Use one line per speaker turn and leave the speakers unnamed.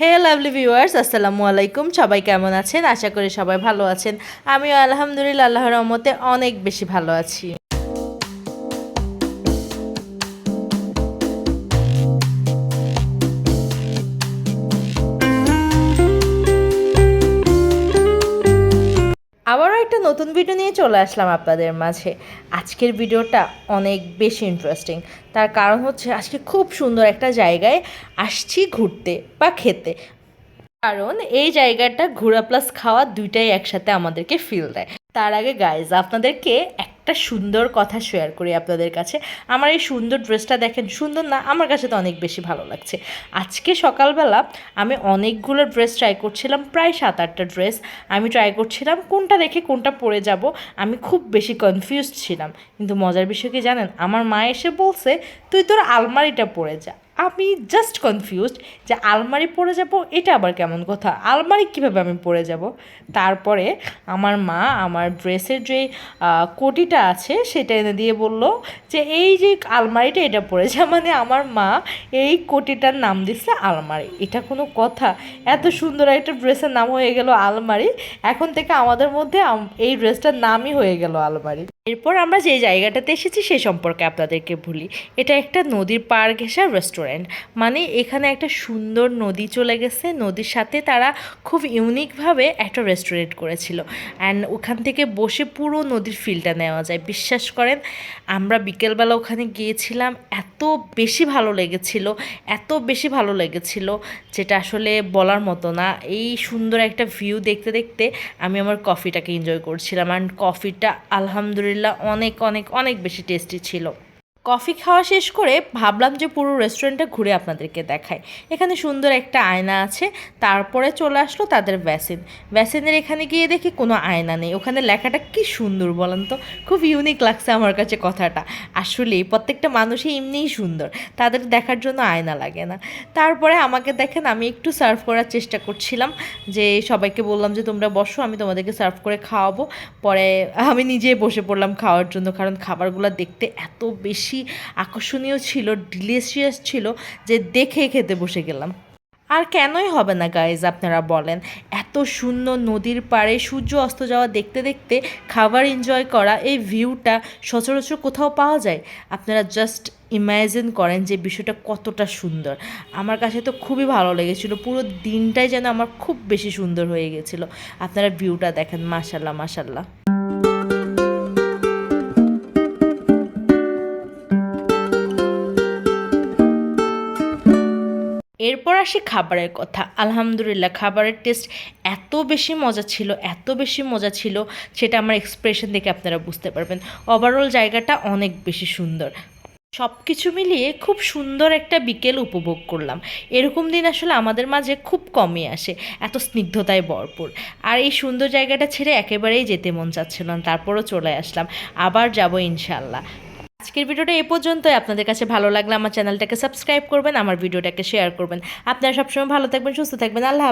হে lovely viewers আসসালামু আলাইকুম। সবাই কেমন আছেন? আশা করি সবাই ভালো আছেন। আমিও আলহামদুলিল্লাহ, আল্লাহর রহমতে অনেক বেশি ভালো আছি। একটা নতুন ভিডিও নিয়ে চলে আসলাম আপনাদের মাঝে। আজকের ভিডিওটা অনেক বেশি ইন্টারেস্টিং তার কারণ হচ্ছে আজকে খুব সুন্দর একটা জায়গায় আসছি ঘুরতে বা খেতে। কারণ এই জায়গাটা ঘোরা প্লাস খাওয়া দুইটাই একসাথে আমাদেরকে ফিল দেয়। তার আগে গাইজ আপনাদেরকে একটা সুন্দর কথা শেয়ার করি আপনাদের কাছে। আমার এই সুন্দর ড্রেসটা দেখেন, সুন্দর না, আমার কাছে তো অনেক বেশি ভালো লাগছে। আজকে সকালবেলা আমি অনেকগুলো ড্রেস ট্রাই করছিলাম, প্রায় সাত আটটা ড্রেস আমি ট্রাই করছিলাম, কোনটা দেখে কোনটা পরে যাব আমি খুব বেশি কনফিউজড ছিলাম। কিন্তু মজার বিষয় কি জানেন, আমার মা এসে বলছে, তুই তোর আলমারিটা পরে যা। আমি জাস্ট কনফিউজড যে আলমারি পরে যাব, এটা আবার কেমন কথা? আলমারি কীভাবে আমি পরে যাব? তারপরে আমার মা আমার ড্রেসের যে কোটিটা আছে, সেটা এনে দিয়ে বলল যে, এই যে আলমারিটা এটা যা। মানে আমার মা এই কোটিটার নাম দিচ্ছে আলমারি। এটা কোনো কথা। এত সুন্দর একটা ড্রেসের নাম হয়ে গেল আলমারি। এখন থেকে আমাদের মধ্যে এই ড্রেসটার নামই হয়ে গেল আলমারি। এরপর আমরা যে জায়গাটাতে এসেছি, সে সম্পর্কে আপনাদেরকে ভুলি এটা একটা নদীর পাড় ঘেঁষা রেস্টুরেন্ট মানে এখানে একটা সুন্দর নদী চলে গেছে। নদীর সাথে তারা খুব ইউনিকভাবে একটা রেস্টুরেন্ট করেছিল। অ্যান্ড ওখান থেকে বসে পুরো নদীর ফিলটা নেওয়া যায়। বিশ্বাস করেন, আমরা বিকেলবেলা ওখানে গিয়েছিলাম, এত বেশি ভালো লেগেছিল, এত বেশি ভালো লেগেছিল যেটা আসলে বলার মতো না। এই সুন্দর একটা ভিউ দেখতে দেখতে আমি আমার কফিটাকে এনজয় করছিলাম। অ্যান্ড কফিটা আলহামদুলিল্লাহ অনেক অনেক অনেক বেশি টেস্টি ছিল। কফি খাওয়া শেষ করে ভাবলাম যে পুরো রেস্টুরেন্টটা ঘুরে আপনাদেরকে দেখাই। এখানে সুন্দর একটা আয়না আছে, তারপরে চলে আসলো তাদের ভ্যাসিন ভ্যাসিনের এখানে গিয়ে দেখি কোনো আয়না নেই। ওখানে লেখাটা কি সুন্দর বলেন তো? খুব ইউনিক লাগছে আমার কাছে কথাটা। আসলে প্রত্যেকটা মানুষই এমনিই সুন্দর। তাদের দেখার জন্য আয়না লাগে না। তারপরে আমাকে দেখেন, আমি একটু সার্ভ করার চেষ্টা করছিলাম। যে সবাইকে বললাম যে, তোমরা বসো, আমি তোমাদেরকে সার্ভ করে খাওয়াবো। পরে আমি নিজেই বসে পড়লাম খাওয়ার জন্য। কারণ খাবারগুলো দেখতে এত বেশি আকর্ষণীয় ছিল ডিলিশিয়াস ছিল, যে দেখে খেতে বসে গেলাম। আর কেনই হবে না গাইজ আপনারা বলেন। এত সুন্দর নদীর পাড়ে সূর্য অস্ত যাওয়া দেখতে দেখতে খাবার এনজয় করা, এই ভিউটা সচরাচর কোথাও পাওয়া যায়? আপনারা জাস্ট ইমাজিন করেন যে বিষয়টা কতটা সুন্দর। আমার কাছে তো খুবই ভালো লেগেছিল, পুরো দিনটাই যেন আমার খুব বেশি সুন্দর হয়ে গেছিল। আপনারা ভিউটা দেখেন মাশাল্লাহ মাশাল্লাহ এরপর আসি খাবারের কথা। আলহামদুলিল্লাহ, খাবারের টেস্ট এত বেশি মজা ছিল, এত বেশি মজা ছিল সেটা আমার এক্সপ্রেশন দেখে আপনারা বুঝতে পারবেন। ওভারঅল জায়গাটা অনেক বেশি সুন্দর। সব কিছু মিলিয়ে খুব সুন্দর একটা বিকেল উপভোগ করলাম। এরকম দিন আসলে আমাদের মাঝে খুব কমই আসে, এত স্নিগ্ধতায় ভরপুর। আর এই সুন্দর জায়গাটা ছেড়ে একেবারেই যেতে মন চাচ্ছিল না, তারপরও চলে আসলাম। আবার যাব ইনশাল্লাহ আজকের ভিডিওটা এ পর্যন্তই। আপনাদের কাছে ভালো লাগলে আমার চ্যানেলটাকে সাবস্ক্রাইব করবেন, আমার ভিডিওটাকে শেয়ার করবেন। আপনারা সবসময় ভালো থাকবেন, সুস্থ থাকবেন। আল্লাহ